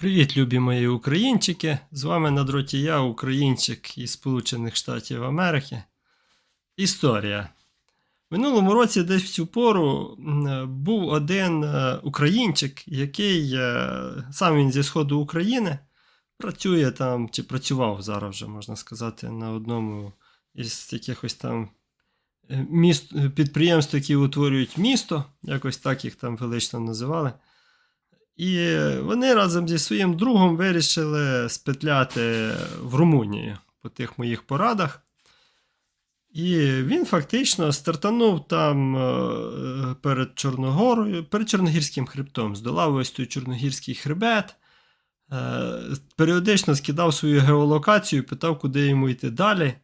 Привіт, любі мої українчики! З вами на дроті я, українчик із Сполучених Штатів Америки. Історія. В минулому році, десь в цю пору, був один е, українчик, який е, сам він зі сходу України працює там, чи працював зараз вже, можна сказати, на одному із якихось там е, міст, підприємств, які утворюють місто, якось так їх там велично називали. І вони разом зі своїм другом вирішили спетляти в Румунію по тих моїх порадах. І він фактично стартанув там е, перед Чорногорою, перед Чорногірським хребтом, здолав ось той Чорногірський хребет, е, періодично скидав свою геолокацію, питав, куди йому йти далі.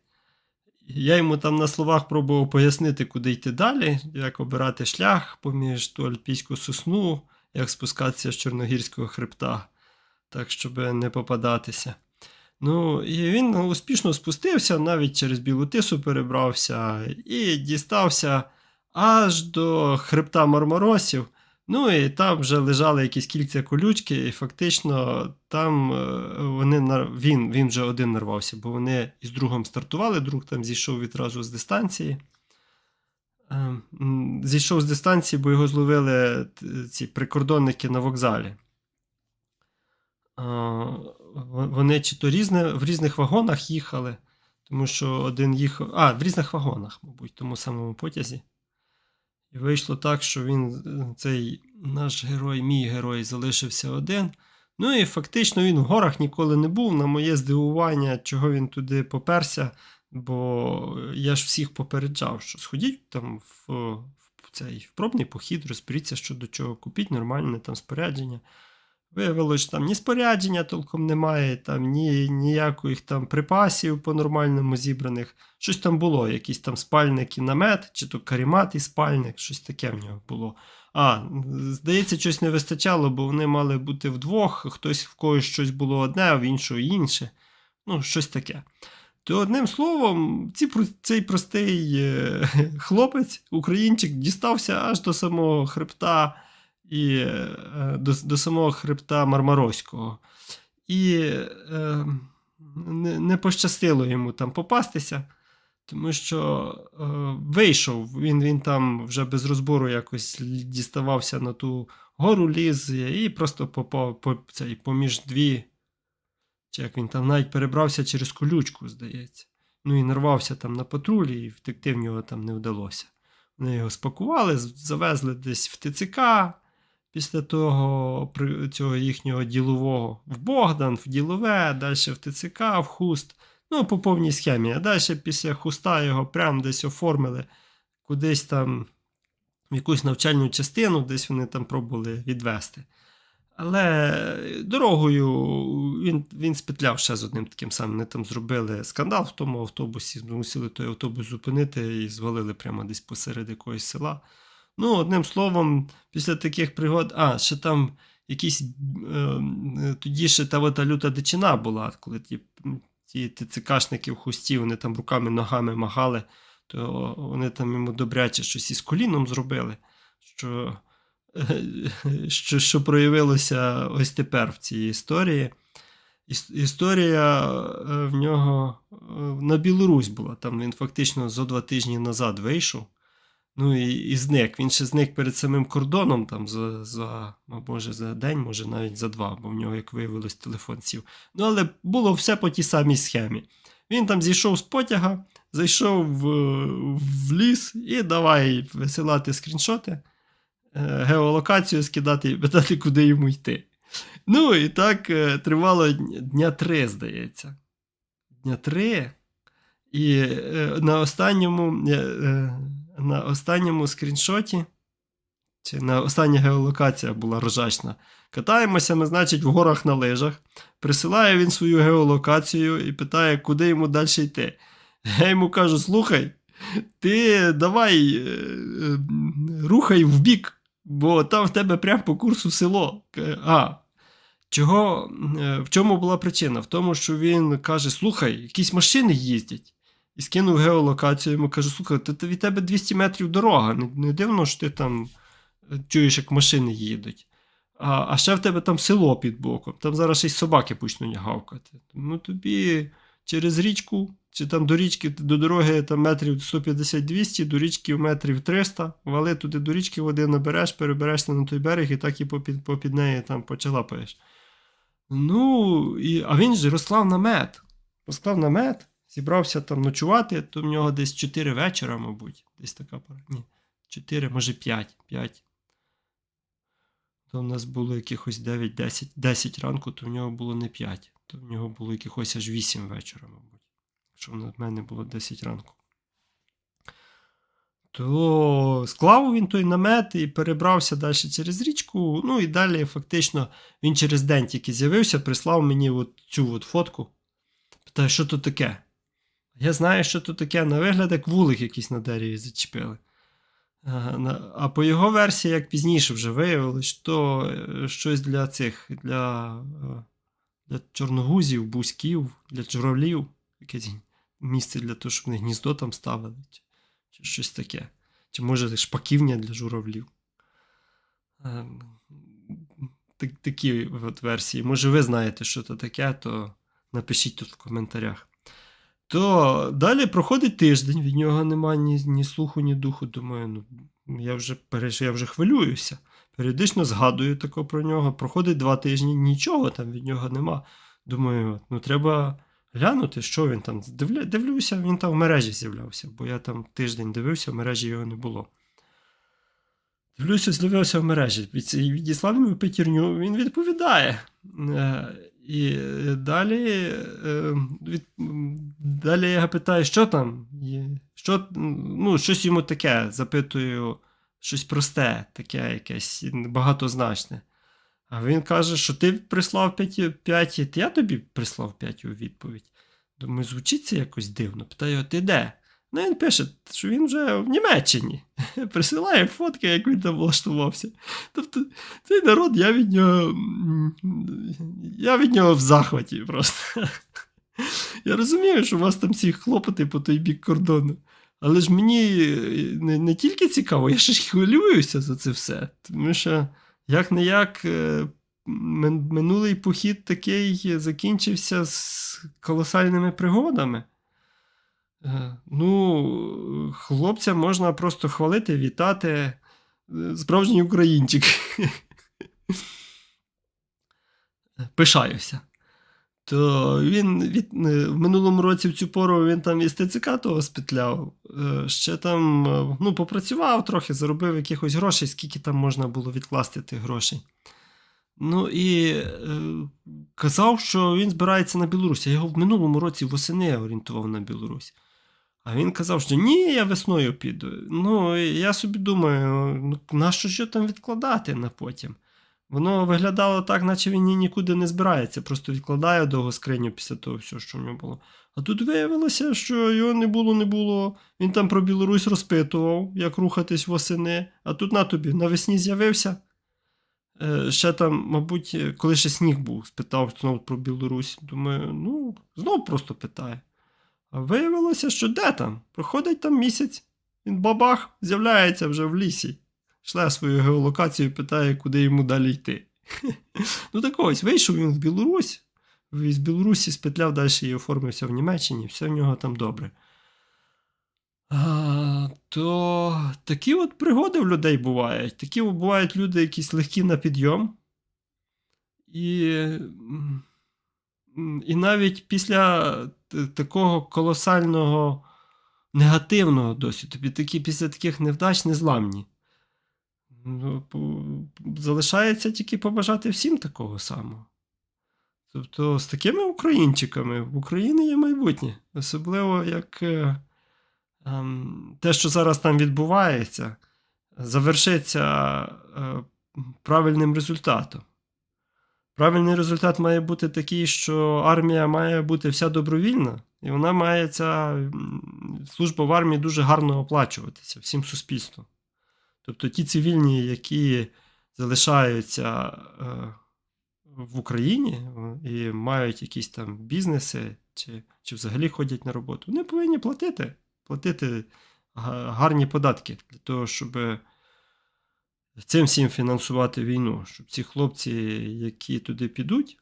Я йому там на словах пробував пояснити, куди йти далі, як обирати шлях поміж ту альпійську сосну, як спускатися з Чорногірського хребта, так, щоб не попадатися. Ну, і він успішно спустився, навіть через Білу Тису перебрався і дістався аж до хребта Мармаросів. Ну і там вже лежали якісь кільця колючки, і фактично там е, вони він, він вже один нарвався, бо вони із другом стартували, друг там зійшов відразу з дистанції. Е, м, Зійшов з дистанції, бо його зловили ці прикордонники на вокзалі. Вони чи то різне, в різних вагонах їхали, тому що один їхав. А, в різних вагонах, мабуть, в тому самому потязі. І вийшло так, що він, е, цей наш герой, мій герой, залишився один. Ну і фактично він в горах ніколи не був. На моє здивування, чого він туди поперся, бо я ж всіх попереджав, що сходіть там в, в цей в пробний похід, розберіться, що до чого, купіть нормальне там спорядження. Виявилося, що там ні спорядження толком немає, там ні ніяких там припасів по-нормальному зібраних. Щось там було, якийсь там спальник і намет, чи то карімат і спальник, щось таке в нього було. А, здається, щось не вистачало, бо вони мали бути вдвох, хтось в когось щось було одне, а в іншого інше. Ну, щось таке. То одним словом, ці, цей простий е, хлопець, українчик, дістався аж до самого хребта і е, до, до самого хребта Мармароського. І е, не, не пощастило йому там попастися, тому що е, вийшов, він, він там вже без розбору якось діставався на ту гору ліз і просто попав по, цей, поміж дві. Чи як він там навіть перебрався через колючку, здається. Ну і нарвався там на патрулі, і втекти в нього там не вдалося. Вони його спакували, завезли десь в ТЦК після того цього їхнього ділового в Богдан, в ділове, далі в ТЦК, в хуст. Ну, по повній схемі. А далі після хуста його прям десь оформили кудись там в якусь навчальну частину, десь вони там пробували відвести. Але дорогою він, він спетляв ще з одним таким самим. Вони там зробили скандал в тому автобусі, змусили той автобус зупинити і звалили прямо десь посеред якогось села. Ну, одним словом, після таких пригод, а, ще там якісь е, тоді ще та, та люта дичина була, коли ті, ті ТЦКшники в хусті, вони там руками, ногами махали, то вони там йому добряче щось із коліном зробили, що, що, що проявилося ось тепер в цій історії. Історія е, в нього е, на Білорусь була. Там він фактично зо два тижні назад вийшов. Ну і, і зник. Він ще зник перед самим кордоном, там за, за, а може, за день, може навіть за два, бо в нього, як виявилось, телефон сів. Ну, але було все по тій самій схемі. Він там зійшов з потяга, зайшов в, в ліс і давай висилати скріншоти, геолокацію скидати і питати, куди йому йти. Ну, і так е, тривало дня- три, здається. Дня три. І е, на останньому, е, е, на останньому скріншоті, чи на остання геолокація була рожачна. Катаємося ми, значить, в горах на лижах. Присилає він свою геолокацію і питає, куди йому далі йти. Я йому кажу: слухай, ти давай е, е, рухай в бік, бо там в тебе прямо по курсу село. А, чого, е, в чому була причина? В тому, що він каже: слухай, якісь машини їздять. І скинув геолокацію, йому кажу, слухай, то від тебе 200 метрів дорога. Не, не дивно, що ти там е, чуєш, як машини їдуть. А, а ще в тебе там село під боком, там зараз ще й собаки почнуть гавкати. Ну тобі через річку, чи там до річки, до дороги там метрів 150-200, до річки метрів 300, вали туди до річки води набереш, переберешся на той берег і так і попід, попід неї там почалапаєш. Ну, і, а він же розклав намет. Розклав намет, зібрався там ночувати, то в нього десь 4 вечора, мабуть. Десь така пора. Ні, 4, може 5. 5. То в нас було якихось 9, 10, 10 ранку, то в нього було не 5. То в нього було якихось аж 8 вечора, мабуть. Що в мене було 10 ранку. То склав він той намет і перебрався далі через річку. Ну і далі, фактично, він через день тільки з'явився, прислав мені от цю от фотку. Питає, що то таке? Я знаю, що то таке. На вигляд, як вулик якийсь на дереві зачепили. А, А по його версії, як пізніше вже виявилось, що е, щось для цих, для, е, для чорногузів, бузьків, для журавлів, якесь місце для того, щоб вони гніздо там ставили, чи, щось таке. Чи може шпаківня для журавлів. Е, так- Такі от версії. Може, ви знаєте, що це таке, то напишіть тут в коментарях. То далі проходить тиждень, від нього немає ні, ні слуху, ні духу. Думаю, ну я вже я вже хвилююся. Періодично згадую тако про нього. Проходить два тижні, нічого там від нього нема. Думаю, ну треба глянути, що він там. Дивлюся, він там в мережі з'являвся, бо я там тиждень дивився, в мережі його не було. Дивлюся, з'явився в мережі. Від- Відіслав йому п'ятірню, він відповідає. Е, І далі, е, від, далі я питаю, що там? Що, ну, щось йому таке, запитую, щось просте, таке якесь багатозначне. А він каже, що ти прислав 5, то я тобі прислав 5 у відповідь. Думаю, звучить це якось дивно. Питаю, ти де? Ну, він пише, що він вже в Німеччині. Присилає фотки, як він там влаштувався. Тобто, цей народ, я від нього. Я від нього в захваті просто. Я розумію, що у вас там всі хлопоти по той бік кордону. Але ж мені не, не тільки цікаво, я ще ж хвилююся за це все. Тому що, як не як, минулий похід такий закінчився з колосальними пригодами. Е, Ну, хлопця можна просто хвалити, вітати. Е, Справжній українчик. Пишаюся. То він від, е, в минулому році в цю пору він там із ТЦК того спетляв. Е, Ще там е, ну, попрацював трохи, заробив якихось грошей, скільки там можна було відкласти тих грошей. Ну і казав, що він збирається на Білорусь. Я його в минулому році восени орієнтував на Білорусь. А він казав, що ні, я весною піду. Ну, я собі думаю, ну нащо що там відкладати на потім? Воно виглядало так, наче він ні- нікуди не збирається, просто відкладає довго скриню після того всього, що в нього було. А тут виявилося, що його не було, не було. Він там про Білорусь розпитував, як рухатись восени, а тут на тобі навесні з'явився. Е, ще там, мабуть, е, коли ще сніг був, спитав знову про Білорусь. Думаю, ну, знов просто питає. А виявилося, що де там? Проходить там місяць, він бабах, з'являється вже в лісі. Шле свою геолокацію, питає, куди йому далі йти. Ну так ось, вийшов він в Білорусь, з Білорусі спетляв далі і оформився в Німеччині, все в нього там добре. А, то такі от пригоди в людей бувають. Такі бувають люди якісь легкі на підйом. І, і навіть після такого колосального негативного досвіду, після таких невдач незламні. Залишається тільки побажати всім такого самого. Тобто з такими українчиками в Україні є майбутнє. Особливо як е, ем, те, що зараз там відбувається, завершиться е, правильним результатом. Правильний результат має бути такий, що армія має бути вся добровільна, і вона має ця служба в армії дуже гарно оплачуватися всім суспільством. Тобто ті цивільні, які залишаються е, в Україні е, і мають якісь там бізнеси, чи, чи взагалі ходять на роботу, вони повинні платити, платити гарні податки для того, щоб цим всім фінансувати війну, щоб ці хлопці, які туди підуть,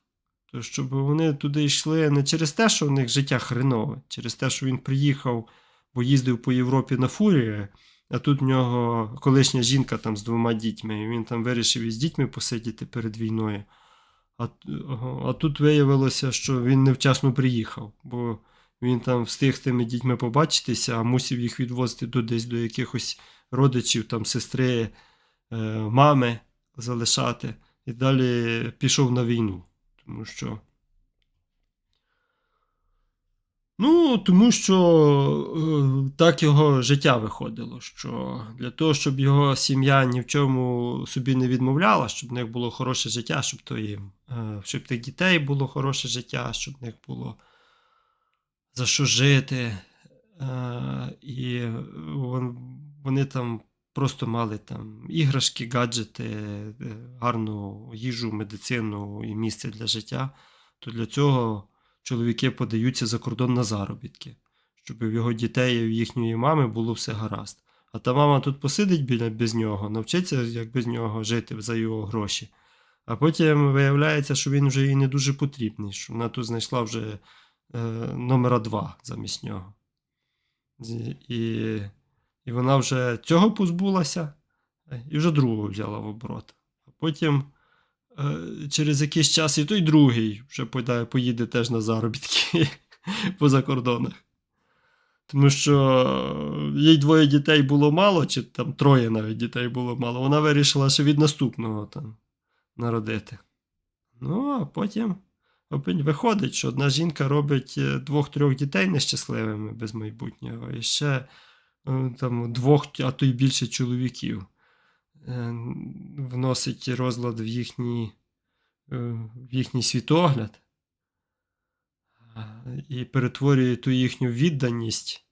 то щоб вони туди йшли не через те, що в них життя хренове, через те, що він приїхав, бо їздив по Європі на фурі, а тут в нього колишня жінка там з двома дітьми, і він там вирішив із дітьми посидіти перед війною. А, а тут виявилося, що він невчасно приїхав, бо він там встиг з тими дітьми побачитися, а мусив їх відвозити до десь до якихось родичів, там сестри, е, мами залишати. І далі пішов на війну. Тому що. Ну, тому що е, так його життя виходило, що для того, щоб його сім'я ні в чому собі не відмовляла, щоб в них було хороше життя, щоб то їм, е, щоб тих дітей було хороше життя, щоб в них було за що жити. Е, і вон- вони там просто мали там іграшки, гаджети, е, гарну їжу, медицину і місце для життя, то для цього чоловіки подаються за кордон на заробітки, щоб в його дітей і в їхньої мами було все гаразд. А та мама тут посидить біля без нього, навчиться, як без нього жити за його гроші. А потім виявляється, що він вже їй не дуже потрібний, що вона тут знайшла вже е, номера два замість нього. І, і вона вже цього позбулася, і вже другого взяла в оборот. А потім через якийсь час і той другий вже поїде, теж на заробітки по закордонах. Тому що їй двоє дітей було мало, чи там троє навіть дітей було мало. Вона вирішила, що від наступного там народити. Ну, а потім виходить, що одна жінка робить е, двох-трьох дітей нещасливими без майбутнього, і ще е, там двох, а то й більше чоловіків е, вносить розлад в їхній, е, в їхній світогляд і перетворює ту їхню відданість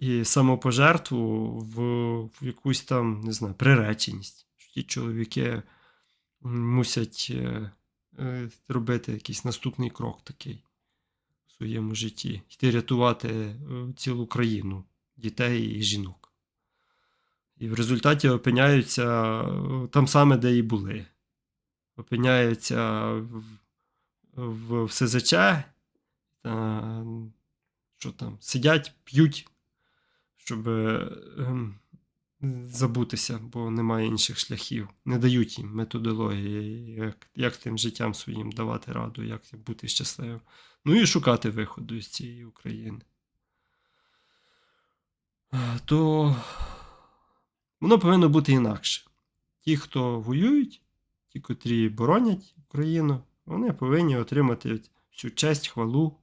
і самопожертву в, в якусь там, не знаю, приреченість. Що ті чоловіки мусять е, е, робити якийсь наступний крок такий в своєму житті, йти рятувати е, цілу країну, дітей і жінок. І в результаті опиняються е, там саме, де і були. Опиняються в, в, СЗЧ, та, що там, сидять, п'ють, щоб е, ем, забутися, бо немає інших шляхів. Не дають їм методології, як, як тим життям своїм давати раду, як бути щасливим. Ну і шукати виходу з цієї України. Е, То воно повинно бути інакше. Ті, хто воюють, ті, котрі боронять Україну, вони повинні отримати всю честь, хвалу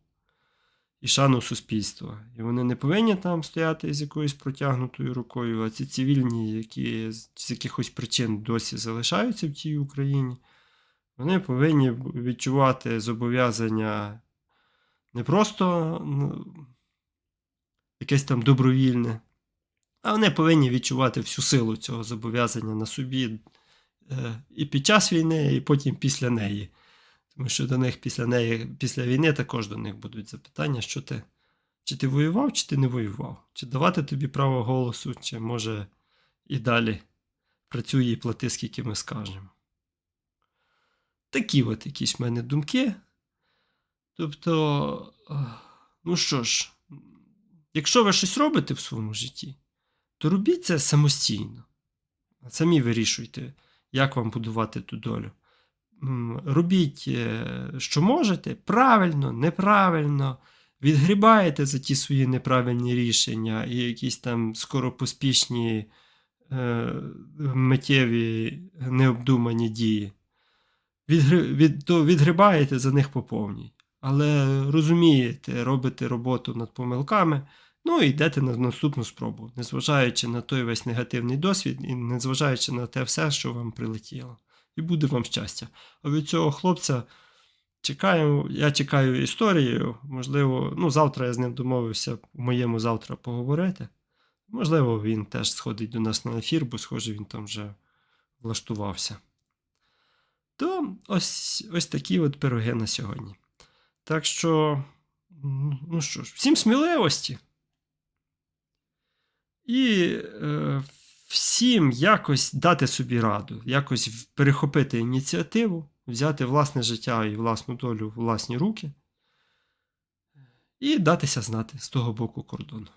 і шану суспільства. І вони не повинні там стояти з якоюсь протягнутою рукою, а ці цивільні, які з якихось причин досі залишаються в тій Україні, вони повинні відчувати зобов'язання не просто ну, якесь там добровільне, а вони повинні відчувати всю силу цього зобов'язання на собі е, і під час війни, і потім після неї. Тому що до них після неї, після війни також до них будуть запитання, що ти, чи ти воював, чи ти не воював, чи давати тобі право голосу, чи може і далі працюй і плати, скільки ми скажемо. Такі от якісь в мене думки. Тобто, е, ну що ж, якщо ви щось робите в своєму житті, то робіть це самостійно. Самі вирішуйте, як вам будувати ту долю. Робіть, е, що можете, правильно, неправильно, відгрібаєте за ті свої неправильні рішення і якісь там скоропоспішні е, миттєві необдумані дії. Відгри, від, то відгрібаєте за них по повній. Але розумієте, робите роботу над помилками, ну і йдете на наступну спробу, незважаючи на той весь негативний досвід і незважаючи на те все, що вам прилетіло. І буде вам щастя. А від цього хлопця чекаю, я чекаю історію. Можливо, ну, завтра я з ним домовився в моєму завтра поговорити. Можливо, він теж сходить до нас на ефір, бо, схоже, він там вже влаштувався. То ось, ось такі от пироги на сьогодні. Так що, ну що ж, всім сміливості. І е, всім якось дати собі раду, якось перехопити ініціативу, взяти власне життя і власну долю в власні руки і датися знати з того боку кордону.